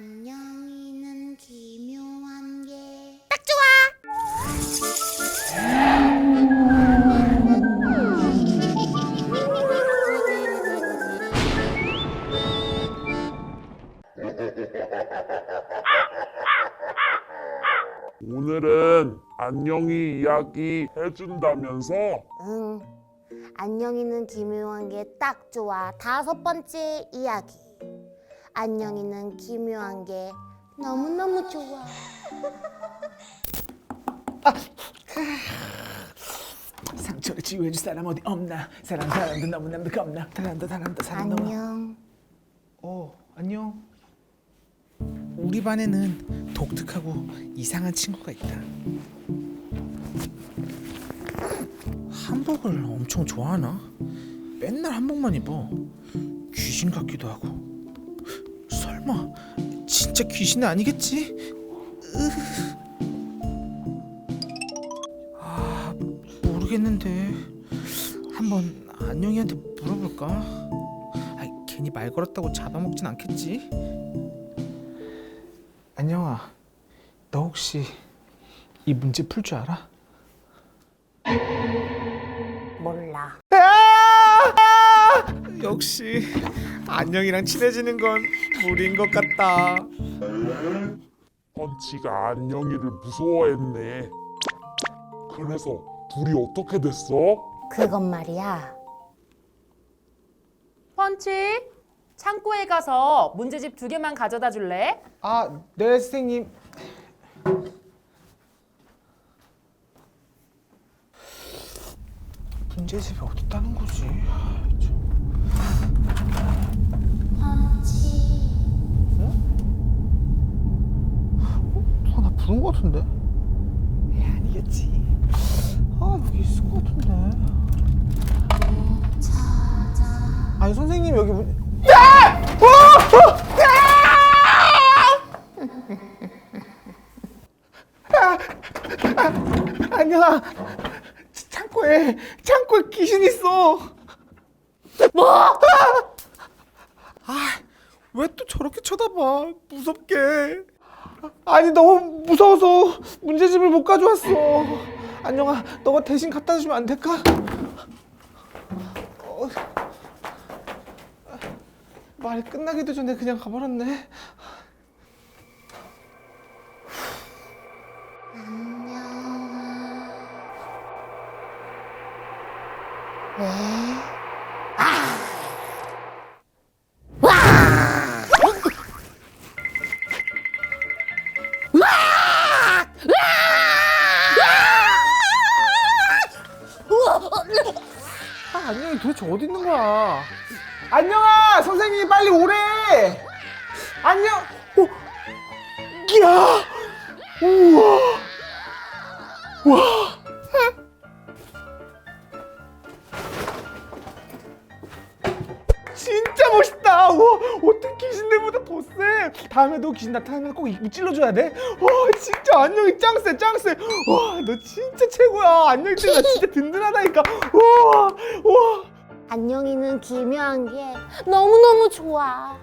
안녕이는 기묘한 게딱 좋아. 오늘은 안녕히 이야기 해준다면서? 응. 안녕이는 기묘한 게 딱 좋아. 다섯 번째 이야기. 안녕이는 기묘한 게 너무너무 좋아. 상처를 치유해줄 사람 어디 없나 사람 사람도 너무나도 겁나 사람도 사람도 사람 너무 안녕. 어 안녕 우리 반에는 독특하고 이상한 친구가 있다 한복을 엄청 좋아하나? 맨날 한복만 입어 귀신 같기도 하고 설마 진짜 귀신은 아니겠지? 으. 아 모르겠는데 한번 안녕이한테 물어볼까? 아, 괜히 말 걸었다고 잡아먹진 않겠지? 안녕아, 너 혹시 이 문제 풀 줄 알아? 역시 안녕이랑 친해지는 건 무리인 것 같다. 펀치가 안녕이를 무서워했네. 그래서 둘이 어떻게 됐어? 그건 말이야. 펀치 창고에 가서 문제집 두 개만 가져다 줄래? 아, 네 선생님. 문제집이 어디 있다는 거지? 누가 나 부른 거 같은데? 에 아니겠지. 아 여기 있을 것 같은데. 아니 선생님 여기 문. 안녕아. 창고에 창고에 귀신 있어. 뭐? 아, 왜 또 저렇게 쳐다봐? 무섭게. 아니 너무 무서워서 문제집을 못 가져왔어. 안녕아, 너가 대신 갖다 주면 안 될까? 어, 말이 끝나기도 전에 그냥 가버렸네. 왜? 아, 안녕이 도대체 어디 있는 거야? 안녕아, 선생님이 빨리 오래. 안녕. 오, 야, 우와, 와. 진짜 멋있다. 와, 어떻게 귀신들보다 더 세? 다음에도 귀신 나타나면 꼭입 찔러줘야 돼. 와, 진짜 안녕이 짱세, 짱세. 와, 너 진짜 최고야. 안녕이 때문에 나 진짜 든든하다니까. 우와, 우와. 안녕이는 기묘한 게 너무너무 좋아.